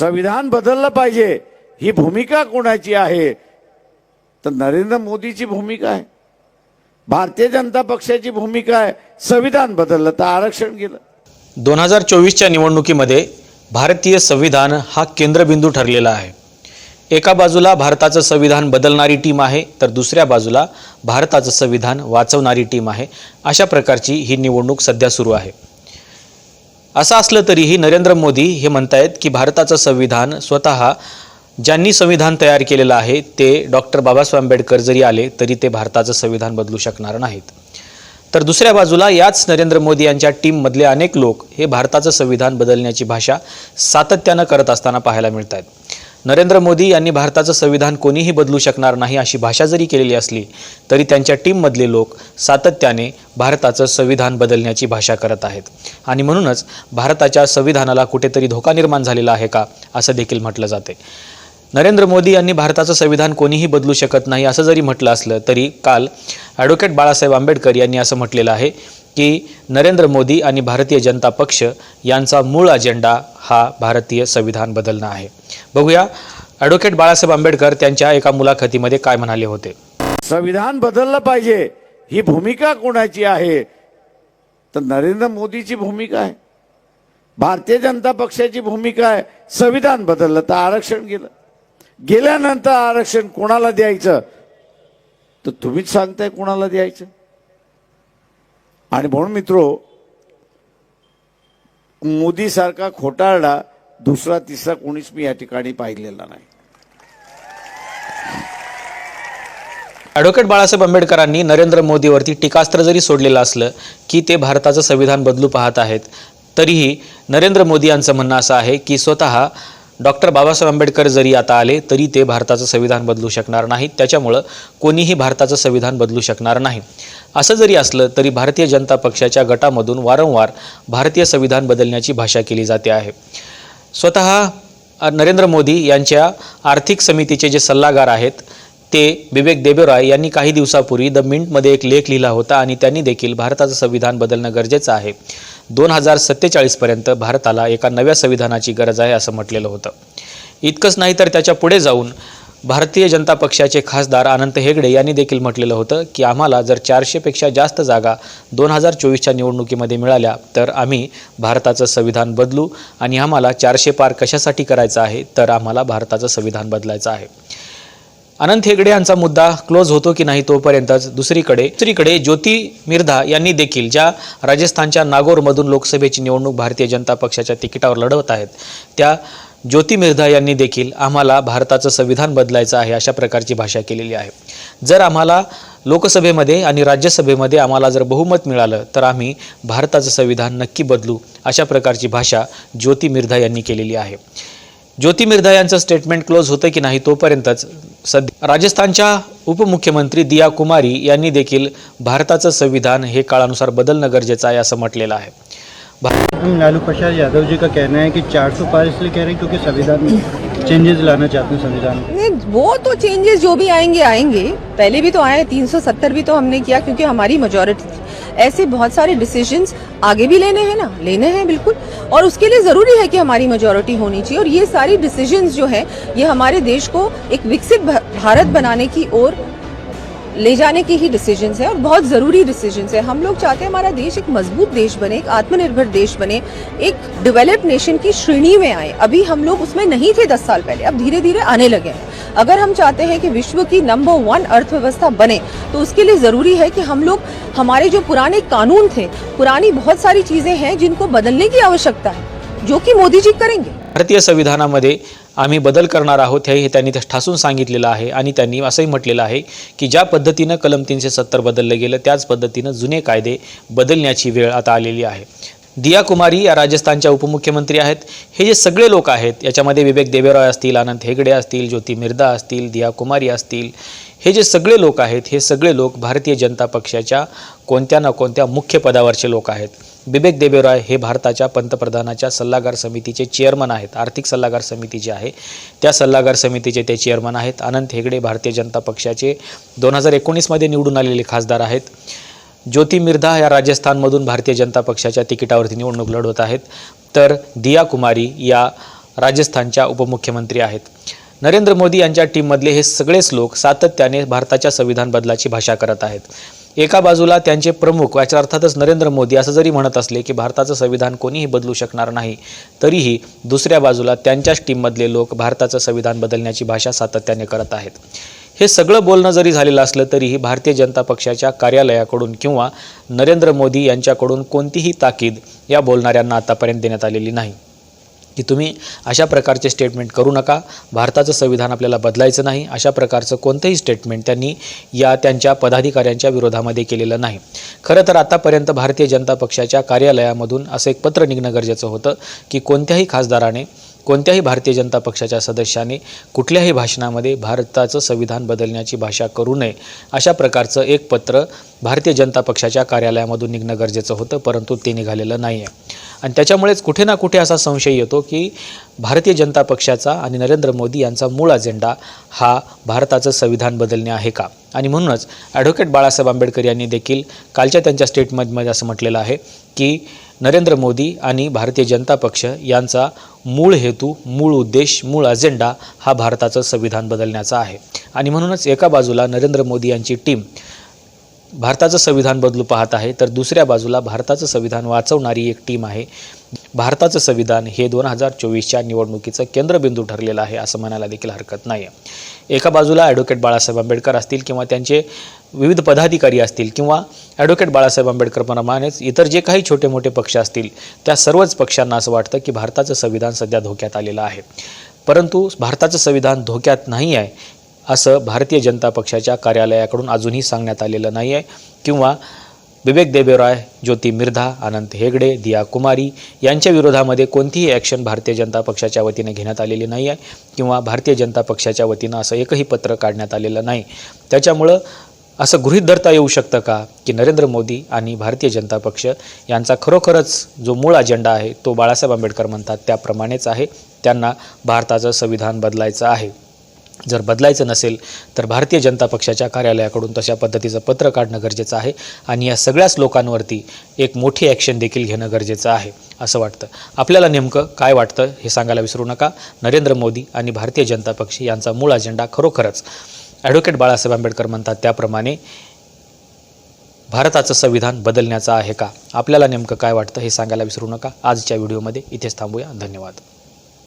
संविधान बदललं पाहिजे. ही भूमिका कोणाची आहे? तर नरेंद्र मोदीची भूमिका आहे. भारतीय जनता पक्षाची भूमिका आहे. संविधान बदललं तर आरक्षण गेलं. दोन हजार चोवीसच्या निवडणुकीमध्ये भारतीय संविधान हा केंद्रबिंदू ठरलेला आहे. एका बाजूला भारताचं संविधान बदलणारी टीम आहे तर दुसऱ्या बाजूला भारताचं संविधान वाचवणारी टीम आहे. अशा प्रकारची ही निवडणूक सध्या सुरू आहे. असं असलं तरीही नरेंद्र मोदी हे म्हणतायत की भारताचं संविधान स्वतः ज्यांनी संविधान तयार केलेलं आहे ते डॉक्टर बाबासाहेब आंबेडकर जरी आले तरी ते भारताचं संविधान बदलू शकणार नाहीत. तर दुसऱ्या बाजूला याच नरेंद्र मोदी यांच्या टीममधले अनेक लोक हे भारताचं संविधान बदलण्याची भाषा सातत्यानं करत असताना पाहायला मिळत आहेत नरेंद्र मोदी यांनी भारताचं संविधान कोणीही बदलू शकणार नाही अशी भाषा जरी केलेली असली तरी त्यांच्या टीममधले लोक सातत्याने भारताचं संविधान बदलण्याची भाषा करत आहेत. आणि म्हणूनच भारताच्या संविधानाला कुठेतरी धोका निर्माण झालेला आहे का असं देखील म्हटलं जाते. नरेंद्र मोदी यांनी भारताचं संविधान कोणीही बदलू शकत नाही असं जरी म्हटलं असलं तरी काल ॲडव्होकेट बाळासाहेब आंबेडकर यांनी असं म्हटलेलं आहे की नरेंद्र मोदी आणि भारतीय जनता पक्ष यांचा मूळ अजेंडा हा भारतीय संविधान बदलणं आहे. बघूया ॲडव्होकेट बाळासाहेब आंबेडकर त्यांच्या एका मुलाखतीमध्ये काय म्हणाले होते. संविधान बदललं पाहिजे ही भूमिका कोणाची आहे? तर नरेंद्र मोदीची भूमिका आहे. भारतीय जनता पक्षाची भूमिका आहे. संविधान बदललं तर आरक्षण गेलं. गेल्यानंतर आरक्षण कोणाला द्यायचं? तर तुम्हीच सांगताय कोणाला द्यायचं? आणि म्हणून मित्रो मोदीसारखा खोटारडा दुसरा तिसरा कोणीच मी या ठिकाणी पाहिलेला नाही. ॲडव्होकेट बाळासाहेब आंबेडकरांनी नरेंद्र मोदीवरती टीकास्त्र जरी सोडलेलं असलं की ते भारताचं संविधान बदलू पाहत आहेत तरीही नरेंद्र मोदी यांचं म्हणणं असं आहे की स्वतः डॉक्टर बाबासाहेब आंबेडकर जरी आता आले तरी ते भारताचं संविधान बदलू शकणार नाहीत. त्याच्यामुळं कोणीही भारताचं संविधान बदलू शकणार नाही. असं जरी असलं तरी भारतीय जनता पक्षाच्या गटामधून वारंवार भारतीय संविधान बदलण्याची भाषा केली जाते आहे. स्वतः नरेंद्र मोदी यांच्या आर्थिक समितीचे जे सल्लागार आहेत ते विवेक देबेरॉय यांनी काही दिवसापूर्वी द मिंटमध्ये एक लेख लिहिला होता आणि त्यांनी देखील भारताचं संविधान बदलणं गरजेचं आहे. दोन हजार सत्तेचाळीसपर्यंत भारताला एका नव्या संविधानाची गरज आहे असं म्हटलेलं होतं. इतकंच नाही तर त्याच्या पुढे जाऊन भारतीय जनता पक्षाचे खासदार अनंत हेगडे यांनी देखील म्हटलेलं होतं की आम्हाला जर चारशेपेक्षा जास्त जागा दोन हजार चोवीसच्या निवडणुकीमध्ये मिळाल्या तर आम्ही भारताचं संविधान बदलू आणि आम्हाला चारशे पार कशासाठी करायचं आहे तर आम्हाला भारताचं संविधान बदलायचं आहे. अनंत हेगडे यांचा मुद्दा क्लोज होतो की नाही तोपर्यंतच दुसरीकडे दुसरीकडे ज्योती मिर्धा यांनी देखील ज्या राजस्थानच्या नागौरमधून लोकसभेची निवडणूक भारतीय जनता पक्षाच्या तिकिटावर लढवत आहेत त्या ज्योती मिर्धा यांनी देखील आम्हाला भारताचं संविधान बदलायचं आहे अशा प्रकारची भाषा केलेली आहे. जर आम्हाला लोकसभेमध्ये आणि राज्यसभेमध्ये आम्हाला जर बहुमत मिळालं तर आम्ही भारताचं संविधान नक्की बदलू अशा प्रकारची भाषा ज्योती मिर्धा यांनी केलेली आहे. ज्योती मिर्धा यांचं स्टेटमेंट क्लोज होतं की नाही तोपर्यंतच सध्या राजस्थानच्या उपमुख्यमंत्री दिया कुमारी यांनी देखील भारताचं संविधान हे काळानुसार बदलणं गरजेचं आहे असं म्हटलेलं आहे. हम लालू प्रसाद यादव जी का कहना है कि 400 पार इसलिए कह रहे हैं क्योंकि संविधान में चेंजेस लाना चाहते हैं संविधान नहीं, वो तो चेंजेस जो भी आएँगे आएँगे। पहले भी तो आए 370 भी तो हमने किया क्योंकि हमारी मेजोरिटी थी। ऐसे बहुत सारे डिसीज़न आगे भी लेने हैं ना? लेने हैं, बिल्कुल। और उसके लिए ज़रूरी है कि हमारी मेजोरिटी होनी चाहिए। और ये सारी डिसीज़न जो है, ये हमारे देश को एक विकसित भारत बनाने की ओर ले जाने की ही डिसीजंस है और बहुत ज़रूरी डिसीजंस है। हम लोग चाहते हैं हमारा देश एक मज़बूत देश बने, एक आत्मनिर्भर देश बने, एक डेवलप्ड नेशन की श्रेणी में आए। अभी हम लोग उसमें नहीं थे दस साल पहले, अब धीरे धीरे आने लगे हैं। अगर हम चाहते हैं कि विश्व की नंबर वन अर्थव्यवस्था बने तो उसके लिए ज़रूरी है कि हम लोग, हमारे जो पुराने कानून थे, पुरानी बहुत सारी चीज़ें हैं जिनको बदलने की आवश्यकता है, जो कि मोदी जी करेंगे। भारतीय संविधानामध्ये आम्ही बदल करणार आहोत हे त्यांनी ते ठासून सांगितलेलं आहे. आणि त्यांनी असंही म्हटलेलं आहे की ज्या पद्धतीनं कलम तीनशे सत्तर बदललं गेलं त्याच पद्धतीनं जुने कायदे बदलण्याची वेळ आता आलेली आहे. दिया कुमारी या राजस्थानच्या उपमुख्यमंत्री आहेत. हे जे सगळे लोक आहेत याच्यामध्ये विवेक देवेराय असतील आनंद हेगडे असतील ज्योती मिर्दा असतील दिया कुमारी असतील हे जे सगळे लोक आहेत हे सगळे लोक भारतीय जनता पक्षाच्या कोणत्या ना कोणत्या मुख्य पदावरचे लोक आहेत. बिबेक देबेरॉय हे भारताच्या पंतप्रधानाच्या सल्लागार समितीचे चेअरमन आहेत. आर्थिक सल्लागार समिती जी आहे त्या सल्लागार समितीचे ते चेअरमन आहेत. अनंत हेगडे भारतीय जनता पक्षाचे दोन हजार एकोणीसमध्ये निवडून आलेले खासदार आहेत. ज्योती मिर्धा या राजस्थानमधून भारतीय जनता पक्षाच्या तिकिटावरती निवडणूक लढवत आहेत. तर दिया कुमारी या राजस्थानच्या उपमुख्यमंत्री आहेत. नरेंद्र मोदी यांच्या टीममधले हे सगळेच लोक सातत्याने भारताच्या संविधान बदलाची भाषा करत आहेत. एका बाजूला त्यांचे प्रमुख याच्या अर्थातच नरेंद्र मोदी असं जरी म्हणत असले की भारताचं संविधान कोणीही बदलू शकणार नाही तरीही दुसऱ्या बाजूला त्यांच्याच टीममधले लोक भारताचं संविधान बदलण्याची भाषा सातत्याने करत आहेत. हे सगळं बोलणं जरी झालेलं असलं तरीही भारतीय जनता पक्षाच्या कार्यालयाकडून किंवा नरेंद्र मोदी यांच्याकडून कोणतीही ताकीद या बोलणाऱ्यांना आतापर्यंत देण्यात आलेली नाही. की तुम्ही अशा प्रकारचे स्टेटमेंट करू नका. भारताचं संविधान आपल्याला बदलायचं नाही. अशा प्रकारचं कोणतंही स्टेटमेंट त्यांनी या त्यांच्या पदाधिकाऱ्यांच्या विरोधामध्ये केलेलं नाही. खरं तर आतापर्यंत भारतीय जनता पक्षाच्या कार्यालयामधून असं एक पत्र निघणं गरजेचं होतं की कोणत्याही खासदाराने कोणत्याही भारतीय जनता पक्षाच्या सदस्याने कुठल्याही भाषणामध्ये भारताचं संविधान बदलण्याची भाषा करू नये. अशा प्रकारचं एक पत्र भारतीय जनता पक्षाच्या कार्यालयामधून निघणं गरजेचं होतं परंतु ते निघालेलं नाही आहे आणि त्याच्यामुळेच कुठे ना कुठे असा संशय येतो की भारतीय जनता पक्षाचा आणि नरेंद्र मोदी यांचा मूळ अजेंडा हा भारताचं संविधान बदलणे आहे का? आणि म्हणूनच ॲडव्होकेट बाळासाहेब आंबेडकर यांनी देखील कालच्या त्यांच्या स्टेटमेंटमध्ये असं म्हटलेलं आहे की नरेंद्र मोदी आणि भारतीय जनता पक्ष यांचा मूळ हेतू मूळ उद्देश मूळ अजेंडा हा भारताचं संविधान बदलण्याचा आहे. आणि म्हणूनच एका बाजूला नरेंद्र मोदी यांची टीम भारताचं संविधान बदलू पाहत आहे तर दुसऱ्या बाजूला भारताचं संविधान वाचवणारी एक टीम आहे. भारताचं संविधान हे दोन हजार चोवीसच्या निवडणुकीचं केंद्रबिंदू ठरलेलं आहे असं म्हणायला देखील हरकत नाही आहे एका बाजूला ॲडव्होकेट बाळासाहेब आंबेडकर असतील किंवा त्यांचे विविध पदाधिकारी असतील किंवा ॲडव्होकेट बाळासाहेब आंबेडकरप्रमाणेच इतर जे काही छोटे मोठे पक्ष असतील त्या सर्वच पक्षांना असं वाटतं की भारताचं संविधान सध्या धोक्यात आलेलं आहे. परंतु भारताचं संविधान धोक्यात नाही आहे असं भारतीय जनता पक्षाच्या कार्यालयाकडून अजूनही सांगण्यात आलेलं नाही आहे किंवा विवेक देबेरॉय ज्योती मिर्धा अनंत हेगडे दिया कुमारी यांच्या विरोधामध्ये कोणतीही ॲक्शन भारतीय जनता पक्षाच्या वतीने घेण्यात आलेली नाही आहे किंवा भारतीय जनता पक्षाच्या वतीनं असं एकही पत्र काढण्यात आलेलं नाही. त्याच्यामुळं असं गृहीत धरता येऊ शकतं का की नरेंद्र मोदी आणि भारतीय जनता पक्ष यांचा खरोखरच जो मूळ अजेंडा आहे तो बाळासाहेब आंबेडकर म्हणतात त्याप्रमाणेच आहे. त्यांना भारताचं संविधान बदलायचं आहे. जर बदलायचं नसेल तर भारतीय जनता पक्षाच्या कार्यालयाकडून तशा पद्धतीचं पत्र काढणं गरजेचं आहे आणि या सगळ्याच लोकांवरती एक मोठी ॲक्शन देखील घेणं गरजेचं आहे असं वाटतं. आपल्याला नेमकं काय वाटतं हे सांगायला विसरू नका. नरेंद्र मोदी आणि भारतीय जनता पक्ष यांचा मूळ अजेंडा खरोखरच ॲडव्होकेट बाळासाहेब आंबेडकर म्हणतात त्याप्रमाणे भारताचं संविधान बदलण्याचं आहे का? आपल्याला नेमकं काय वाटतं हे सांगायला विसरू नका. आजच्या व्हिडिओमध्ये इथेच थांबूया. धन्यवाद.